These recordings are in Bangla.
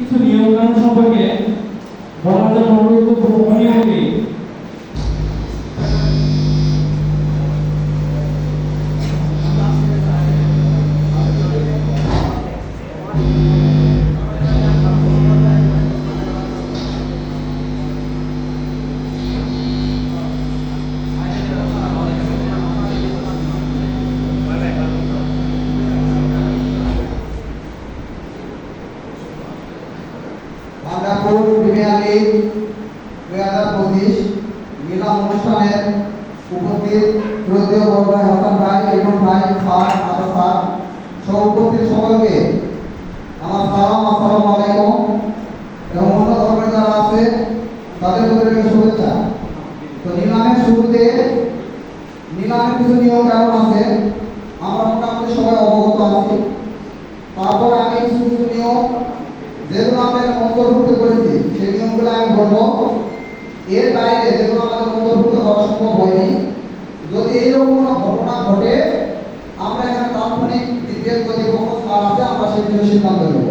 কিছু নিয়মকানুন সম্পর্কে বলার জন্য অনুরোধ করব ভাঙ্গাপুর প্রিমিয়ার লিগ দুই হাজার পঁচিশ নিলাম অনুষ্ঠানের উপস্থিত শ্রদ্ধেয় বড় হাসান ভাই এবং ভাই স্যার আরও স্যার সহ উপস্থিত সকলকে আমার সালাম, আসসালামু আলাইকুম। এবং অন্য ধর্মের যারা আছে, তাদের প্রতি শুভেচ্ছা। তো নিলামের শুরুতে, নিলামের কিছু নিয়ম কানুন আছে। আমরা মোটামুটি সবাই অবগত আছি তারপর আমি কিছু কিছু নিয়ম যেগুলো আমরা অন্তর্ভুক্ত করেছি, সেই নিয়মগুলো আমি বলব। এর বাইরে যেগুলো আমাদের অন্তর্ভুক্ত সম্ভব হয়নি, যদি এইরকম কোনো ঘটনা ঘটে, আমরা এখানে তাৎক্ষণিক স্থান আছে, আমরা বিষয়ে সিদ্ধান্ত নেব।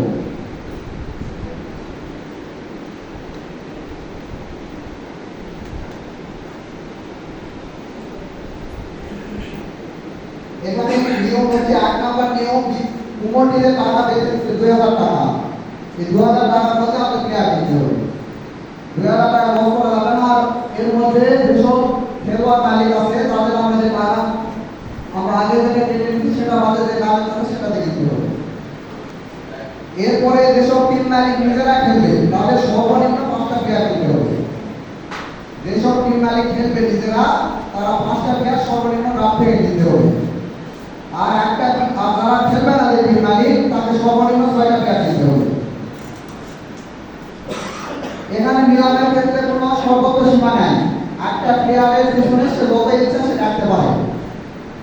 এখানে নিয়ম হচ্ছে, এক নাম্বার নিয়ম কুমোটিতে টাকা বেঁচে দুই হাজার টাকা। এই দু হাজার টাকার মধ্যে আমাদের প্লেয়ার কিনতে হবে। দুই হাজার টাকা লস করা যাবে এর মধ্যে যেসব খেলোয়াড় মালিক আছে, তাদের আমরা যে টাকা আমরা আগে থেকে কেটে সেটা আমাদের যে কাজ আছে সেটা দিয়ে দিতে হবে। এরপরে যেসব টিম মালিক নিজেরা খেলবে, তাদের সর্বনিম্ন পাঁচটা প্লেয়ার কিনতে হবে। যেসব টিম মালিক খেলবে নিজেরা, তারা পাঁচটা প্লেয়ার সর্বনিম্ন থেকে কিনতে হবে। আর একটা আর যারা খেলবে না যে টিম মালিক তাকে সর্বনিম্ন ছয়টা প্লেয়ার কিনতে হবে। ক্ষেত্রে কোনো সর্বোচ্চ সীমা নাই। একটা সে যত ইচ্ছা সে পারে।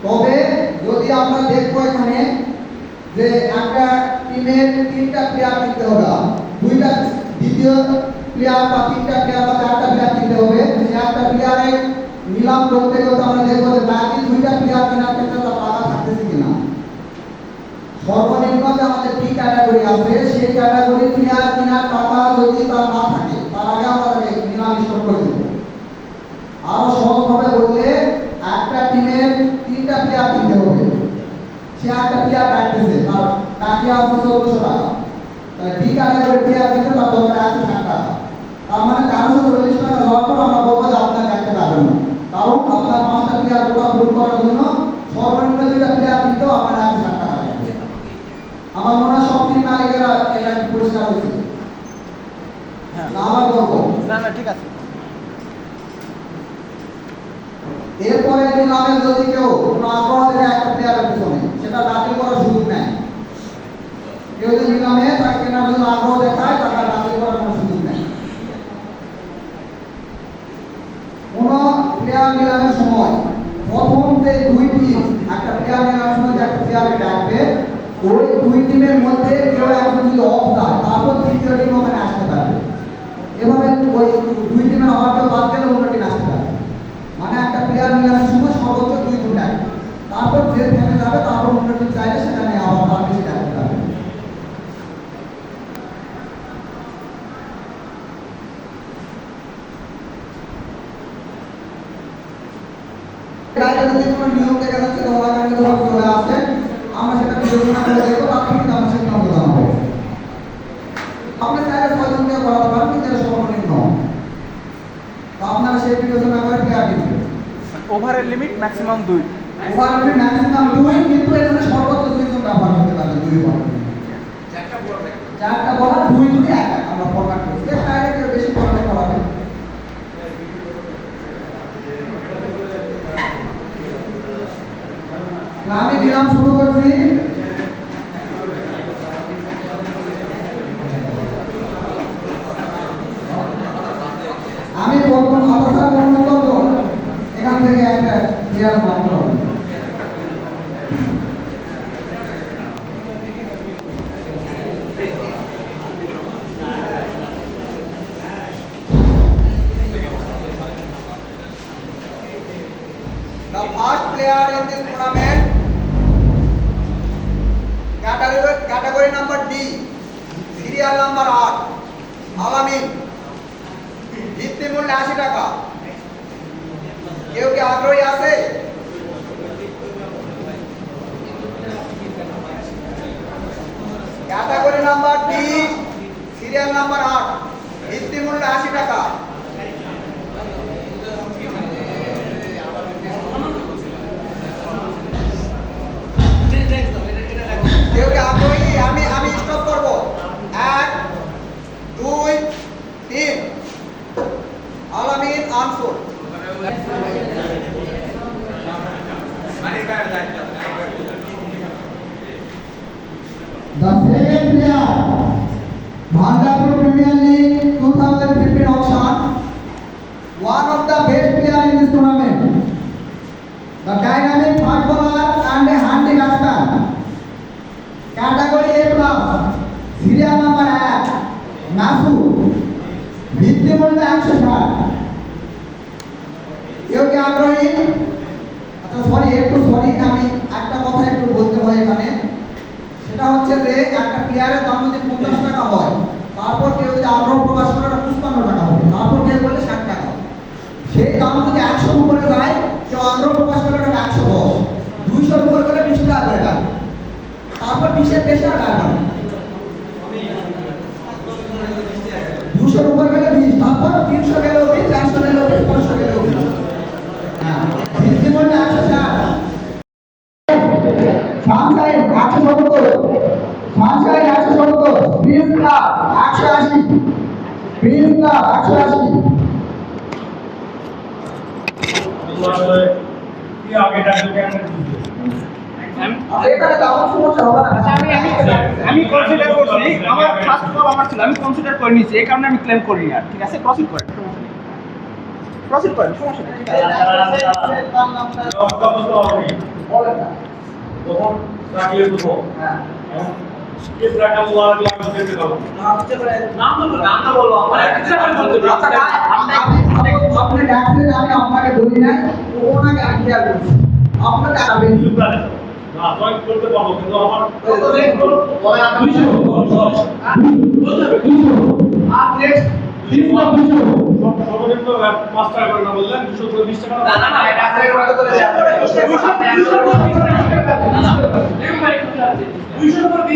তবে যদি আমরা দেখব এখানে যে একটা টিমের তিনটা প্লেয়ার হবে। দুইটা দ্বিতীয় প্লেয়ার বা তিনটা প্লেয়ার বা চারটা প্লেয়ার কিনতে হবে। নিলাম করতে করতে আমরা দেখব যে বাকি দুইটা প্লেয়ার কেনার ক্ষেত্রে তার থাকতেছে কিনা। সর্বনিম্ন যে আমাদের টি ক্যাটাগরি আছে, সেই ক্যাটাগরি প্লেয়ার কেনার টাকা যদি তার না থাকে তার আগে আমরা তাকে নিলাম স্টপ করে দেবো আরও সহজভাবে বললে একটা টিমের তিনটা প্লেয়ার কিনতে হবে। সে একটা প্লেয়ার কাটতেছে তার কাটিয়ে আসছে চোদ্দশো টাকা। তাহলে টি ক্যাটাগরি প্লেয়ার কিনতে তার দরকার আছে ষাট টাকা। তার মানে সাথে চল্লিশ টাকা। দেওয়ার পর আমরা বলব যে আপনার কাটতে পারবেন না। কারণ আপনার পাঁচটা প্লেয়ার ওটা পূরণ করার জন্য সর্বনিম্ন দুইটা প্লেয়ার কিনতেও আপনার আছে ষাট টাকা আমার মনে হয় সব টিম মালিকেরা এটা পরিষ্কার হয়েছে হ্যাঁ। না আবার বলব। না না ঠিক আছে। এরপরে যদি কেউ কোনো আগ্রহ দেখে একটা প্লেয়ারের পিছনে, সেটা বাতিল করার সুযোগ নেই কেউ যদি নিলামে তাকে কেনার জন্য আগ্রহ দেখায় বাতিল করার কোনো সুযোগ নেই কোন প্লেয়ার নিলামের সময় প্রথম যে দুই টিম একটা প্লেয়ার নিলামের সময় যে একটা প্লেয়ারকে ডাকবে, ওই দুই টিমের মধ্যে কেউ একজন যদি অফ যায় তারপর তৃতীয় টিম ওখানে আসতে পারবে। এভাবে ওই দুই টিমের অফারটা বাদ গেলে অন্য টিম আসতে পারবে। মানে একটা প্লেয়ার নিলামের সময় সর্বোচ্চ দুই ডাকে তারপর যে থেমে যাবে, তারপর অন্য টিম চাইলে সেখানে আবার তার বেশি রাজনীতি কোনো নিয়ম দেখা যাচ্ছে ধরা চলে আসে। আমরা সেটা বিবেচনা করে দেখব তারপর কিন্তু আমরা সিদ্ধান্ত জানাব আপনি চাইলে ছয়জন দিয়ে করাতে পারেন কিন্তু এটা সর্বনিম্ন তো আপনারা সেই বিবেচনা করে প্লেয়ার দিবেন ওভারের লিমিট ম্যাক্সিমাম দুই। ওভারঅল ম্যাক্সিমাম দুই কিন্তু এখানে সর্বোচ্চ দুইজন ব্যবহার করতে পারবে দুই বল। চারটা বলার দুই দুই এক এক আমরা ফরম্যাট করছি এর বাইরে কেউ বেশি ফরম্যাট করাবে না, আমি দিলাম শুরু করছি। একমাত্র The category number D serial number 8 it also. The second player, Bhandapur Premier League 2015 auction, one of the best players in this tournament. The dynamic footballer and a handy batsman. Category A plus, serial number 8, Nasu. Victim of the action shot. দাম যদি একশো উপরে যায়, কেউ আগ্রহ প্রকাশ করে ওটা একশো দশ। দুইশোর উপরে করে বিশ টাকা করে টাকা তারপর বিশের বেশি টাকা দুশোর উপর গেলে বিশ, তারপর তিনশো গেলেও বিশ, চারশো গেলেও বিশ, পাঁচশো গেলেও বিশ। হ্যাঁ একশো ষাট। সানশাইন একশো সত্তর। একশো সত্তর। প্রিন্স ক্লাব একশো আশি। প্রিন্স ক্লাব একশো আশি কি আগে ডাকবে কেন এখানে তো আমার সমস্যা হবে না আচ্ছা আমি কনসিডার করছি আমার ফার্স্ট কল আমার ছিল আমি কনসিডার করে নিয়েছি এই কারণে আমি ক্লেম করি না ঠিক আছে প্রসিড করেন প্রসিড করেন সমস্যা নেই তখন রাখলে দেবো হ্যাঁ আচ্ছা, আপনাকে বলি নাই, ওনাকে আমি আপনাকে ডাকবেন। করতে পারব কিন্তু আমার সর্বনিম্ন পাঁচ টাকা করে না বললেন দুশো চল্লিশ করে বিশ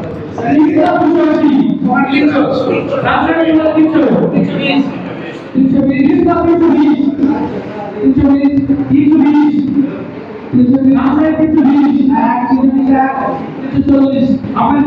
আমার